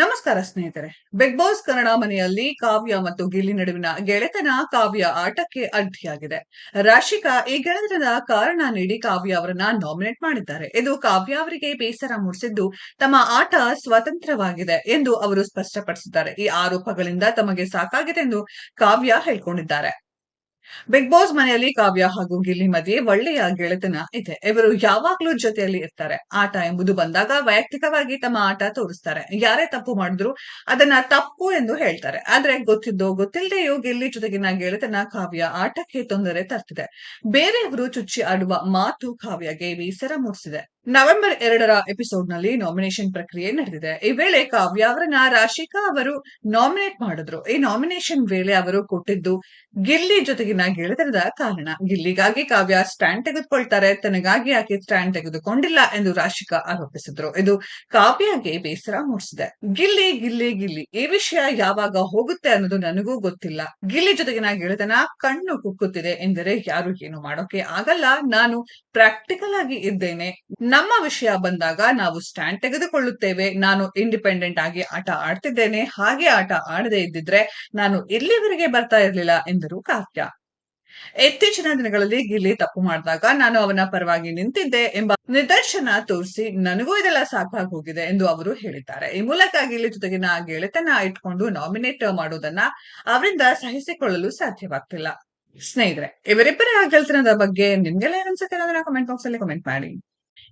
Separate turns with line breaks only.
ನಮಸ್ಕಾರ ಸ್ನೇಹಿತರೆ. Big boss Kannada ಮನೆಯಲ್ಲಿ ಕಾವ್ಯ ಮತ್ತು ಗಿಲ್ಲಿ ನಡುವಿನ ಗೆಳೆತನ ಕಾವ್ಯ ಆಟಕ್ಕೆ ಅಡ್ಡಿಯಾಗಿದೆ. ರಾಶಿಕಾ ಈ ಗೆಳೆತನದ ಕಾರಣ ನೀಡಿ ಕಾವ್ಯ ಅವರನ್ನ ನಾಮಿನೇಟ್ ಮಾಡಿದ್ದಾರೆ. ಇದು ಕಾವ್ಯ ಅವರಿಗೆ ಬೇಸರ ಮೂಡಿಸಿದ್ದು ತಮ್ಮ ಆಟ ಸ್ವತಂತ್ರವಾಗಿದೆ ಎಂದು ಅವರು ಸ್ಪಷ್ಟಪಡಿಸಿದ್ದಾರೆ. ಈ ಆರೋಪಗಳಿಂದ ತಮಗೆ ಸಾಕಾಗಿದೆ ಎಂದು ಕಾವ್ಯ ಹೇಳ್ಕೊಂಡಿದ್ದಾರೆ. ಬಿಗ್ ಬಾಸ್ ಮನೆಯಲ್ಲಿ ಕಾವ್ಯ ಹಾಗೂ ಗಿಲ್ಲಿ ಮಧ್ಯೆ ಒಳ್ಳೆಯ ಗೆಳೆತನ ಇದೆ. ಇವರು ಯಾವಾಗ್ಲೂ ಜೊತೆಯಲ್ಲಿ ಇರ್ತಾರೆ. ಆಟ ಎಂಬುದು ಬಂದಾಗ ವೈಯಕ್ತಿಕವಾಗಿ ತಮ್ಮ ಆಟ ತೋರಿಸ್ತಾರೆ. ಯಾರೇ ತಪ್ಪು ಮಾಡಿದ್ರು ಅದನ್ನ ತಪ್ಪು ಎಂದು ಹೇಳ್ತಾರೆ. ಆದ್ರೆ ಗೊತ್ತಿದ್ದೋ ಗೊತ್ತಿಲ್ಲದೆಯೋ ಗಿಲ್ಲಿ ಜೊತೆಗಿನ ಗೆಳೆತನ ಕಾವ್ಯ ಆಟಕ್ಕೆ ತೊಂದರೆ ತರ್ತಿದೆ. ಬೇರೆಯವರು ಚುಚ್ಚಿ ಆಡುವ ಮಾತು ಕಾವ್ಯಗೆ ಬೇಸರ ಮೂಡಿಸಿದೆ. ನವೆಂಬರ್ ಎರಡರ ಎಪಿಸೋಡ್ನಲ್ಲಿ ನಾಮಿನೇಷನ್ ಪ್ರಕ್ರಿಯೆ ನಡೆದಿದೆ. ಈ ವೇಳೆ ಕಾವ್ಯ ಅವರನ್ನ ರಾಶಿಕಾ ಅವರು ನಾಮಿನೇಟ್ ಮಾಡಿದ್ರು. ಈ ನಾಮಿನೇಷನ್ ವೇಳೆ ಅವರು ಕೊಟ್ಟಿದ್ದು ಗಿಲ್ಲಿ ಜೊತೆಗಿನ ಗೆಳೆತನದ ಕಾರಣ. ಗಿಲ್ಲಿಗಾಗಿ ಕಾವ್ಯ ಸ್ಟ್ಯಾಂಡ್ ತೆಗೆದುಕೊಳ್ತಾರೆ. ತನಗಾಗಿ ಆಕೆ ಸ್ಟ್ಯಾಂಡ್ ತೆಗೆದುಕೊಂಡಿಲ್ಲ ಎಂದು ರಾಶಿಕಾ ಆರೋಪಿಸಿದ್ರು. ಇದು ಕಾವ್ಯಗೆ ಬೇಸರ ಮೂಡಿಸಿದೆ. ಗಿಲ್ಲಿ ಗಿಲ್ಲಿ ಗಿಲ್ಲಿ, ಈ ವಿಷಯ ಯಾವಾಗ ಹೋಗುತ್ತೆ ಅನ್ನೋದು ನನಗೂ ಗೊತ್ತಿಲ್ಲ. ಗಿಲ್ಲಿ ಜೊತೆಗಿನ ಗೆಳೆತನ ಕಣ್ಣು ಕುಕ್ಕುತ್ತಿದೆ ಎಂದರೆ ಯಾರು ಏನು ಮಾಡೋಕೆ ಆಗಲ್ಲ. ನಾನು ಪ್ರಾಕ್ಟಿಕಲ್ ಆಗಿ ಇದ್ದೇನೆ. ನಮ್ಮ ವಿಷಯ ಬಂದಾಗ ನಾವು ಸ್ಟ್ಯಾಂಡ್ ತೆಗೆದುಕೊಳ್ಳುತ್ತೇವೆ. ನಾನು ಇಂಡಿಪೆಂಡೆಂಟ್ ಆಗಿ ಆಟ ಆಡ್ತಿದ್ದೇನೆ. ಹಾಗೆ ಆಟ ಆಡದೆ ಇದ್ದಿದ್ರೆ ನಾನು ಇಲ್ಲಿವರೆಗೆ ಬರ್ತಾ ಇರ್ಲಿಲ್ಲ ಎಂದರು ಕಾವ್ಯ. ಇತ್ತೀಚಿನ ದಿನಗಳಲ್ಲಿ ಗಿಲ್ಲಿ ತಪ್ಪು ಮಾಡಿದಾಗ ನಾನು ಅವನ ಪರವಾಗಿ ನಿಂತಿದ್ದೆ ಎಂಬ ನಿದರ್ಶನ ತೋರಿಸಿ ನನಗೂ ಇದೆಲ್ಲ ಸಾಕಾಗಿ ಹೋಗಿದೆ ಎಂದು ಅವರು ಹೇಳಿದ್ದಾರೆ. ಈ ಮೂಲಕ ಗಿಲ್ಲಿ ಜೊತೆಗಿನ ಗೆಳೆತನ ಇಟ್ಕೊಂಡು ನಾಮಿನೇಟ್ ಮಾಡೋದನ್ನ ಅವರಿಂದ ಸಹಿಸಿಕೊಳ್ಳಲು ಸಾಧ್ಯವಾಗ್ತಿಲ್ಲ. ಸ್ನೇಹಿತರೆ, ಇವರಿಬ್ಬರ ಗೆಳೆತನದ ಬಗ್ಗೆ ನಿಮ್ಗೆಲ್ಲ ಅನ್ಸುತ್ತೆ ಕಮೆಂಟ್ ಬಾಕ್ಸ್ ಅಲ್ಲಿ ಕಮೆಂಟ್ ಮಾಡಿ.